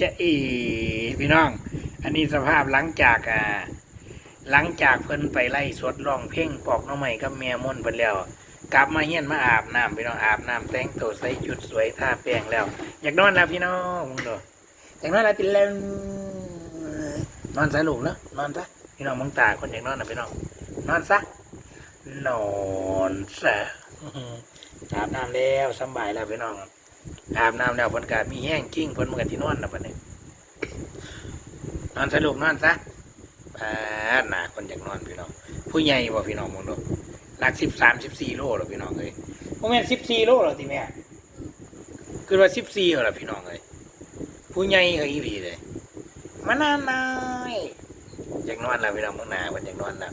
จะเอพี่น้อง อันนี้สภาพหลังจากอ่าหลังจากเพิ่นไปไล่สดร้องเพลงปอกน้องใหม่กับแม่ม่นเพิ่นแล้ว กลับมาเฮียนมาอาบน้ำพี่น้องอาบน้ำแต่งตัวใส่ชุดสวยทาแป้งแล้ว อยากนอนแล้วพี่น้องมึงดูอยากนอนแล้วเป็นแล้วนอนซะลูกเนาะนอนซะพี่น้องมึงตาคนอยากนอนนะพี่น้องนอนซะนอนซะอาบน้ำแล้วสบายแล้วพี่น้อง อาบน้ำแล้วเพิ่นก็มีแห้งกิ้งเพิ่นมันก็ที่นอนแล้วบัดนี้นอนสรุปนอนซะอ่าหนาคนอยากนอนพี่น้อง ผู้ใหญ่บ่พี่น้องมึงดูหนักสิบสามสิบสี่โลหรอพี่น้องเอ้ยโมเมนสิบสี่โลหรอทีแม่คือว่าสิบสี่เหรอพี่น้องเอ้ยผู้ใหญ่เอ้ยอีหลีเลยมานานนายอยากนอนแล้วพี่น้องมึงหนาเพิ่นอยากนอนแล้ว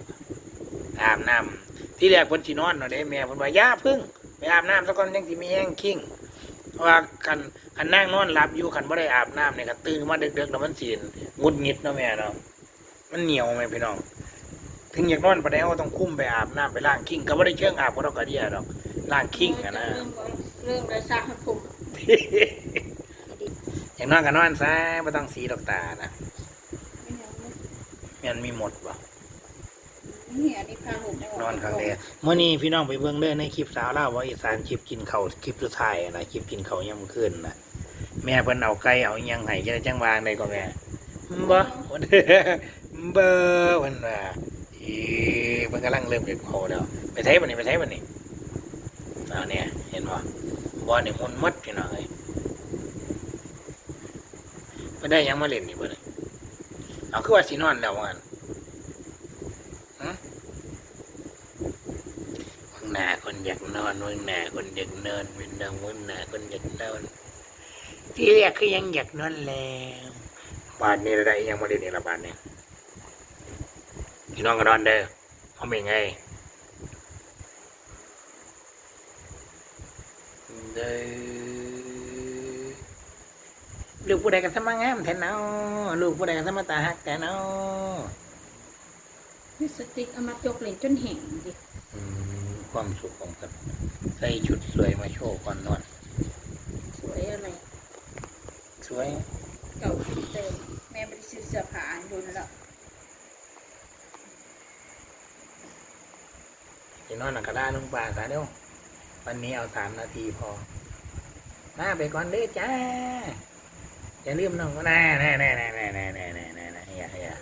อาบน้ำที่แรกเพิ่นสินอนเนาะเด้แม่เพิ่นว่าอย่าพึ่งไปอาบน้ำซะก่อนยังสิมีแห้งคิง เพราะว่าคันคันนั่งนอนหลับอยู่คันบ่ได้อาบน้ำเนี่ยก็ตื่นมาดึกๆแล้วมันสิงุดหงิดเนาะแม่เนาะมันเหนียวแม่พี่น้องถึงอยากนอนไปแล้วก็ต้องคุ้มไปอาบน้ำไปล้างคิงก็บ่ได้เชิงอาบก็ต้องกระเดียดอกล้างคิงอะนะเริ่มเริ่มเลยซักให้ผมอยากนอนก็นอนซะไม่ต้องสีดอกตานะไม่เอาเลยมันมีหมดบ่ นี่อันนี้พาผมนอนครั้งแรกเมื่อนี้พี่น้องไปเบิ่งเด้อในคลิปสาวเล่าว่าอีสานคลิปกินเขาวคลิปสุดท้ายนะคลิปกินเขาวยามมื้อคืนนะแม่เพิ่นเอาไก่เอาอิหยังให้จะได้จังวางได้ก็แม่บ่เบอเพิ่นว่าอีเพิ่นกำลังเริ่มเก็บเขาแล้ว ไปไทบัดนี้ไปไทบัดนี้เอาเนี่ย เห็นบ่บ่นี่มุนหมดพี่น้องเอ้ยไปได้หยังมาเล่นนี่บ่นี่เอาคือว่าสินอนแล้วว่างั้น มึง หนาคนอยากนอนมึงหนาคนอยากนอนมึงนอนมึงหนาคนอยากนอนที่เรียกคือยังอยากนอนแล้วบาทนี้ได้ยังไม่ได้นี่ละบาทนี้พี่น้องก็นอนเด้อเขาเป็นไงเด้อลูกผู้ใดกันสมางามแทนเนาะลูกผู้ใดกันสมาตาหักแต่เนาะ นี่สติ๊กเอามาจกเหรียญจนแห้งดิอืมความสุขของกันใส่ชุดสวยมาโชว์ก่อนนอนสวยอะไรสวยเก่าเติมแม่ไม่ได้ซื้อเสื้อผ้าให้ดูนะแล้วจะนอนหนักกระด้าลุงป่าสาเดียววันนี้เอาสามนาทีพอมาไปก่อนเด้อจ้าอย่าลืมน้องก็น่าแน่แน่แน่แน่แน่แน่แน่แน่แน่อย่าอย่า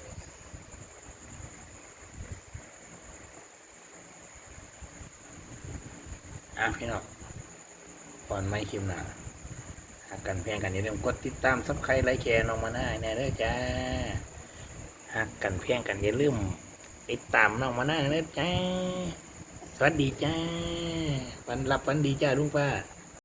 อะพี่น้องก่อนไม่คิมหนาหากกันเพียงกันอย่าลืมกดติดตามซับใครไลค์แชร์น้องมาหน้าแน่เด้อจ้าหากกันเพียงกันอย่าลืมติดตามน้องมาหน้าเด้อจ้าสวัสดีจ้าวันรับวันดีจ้าลุงป้า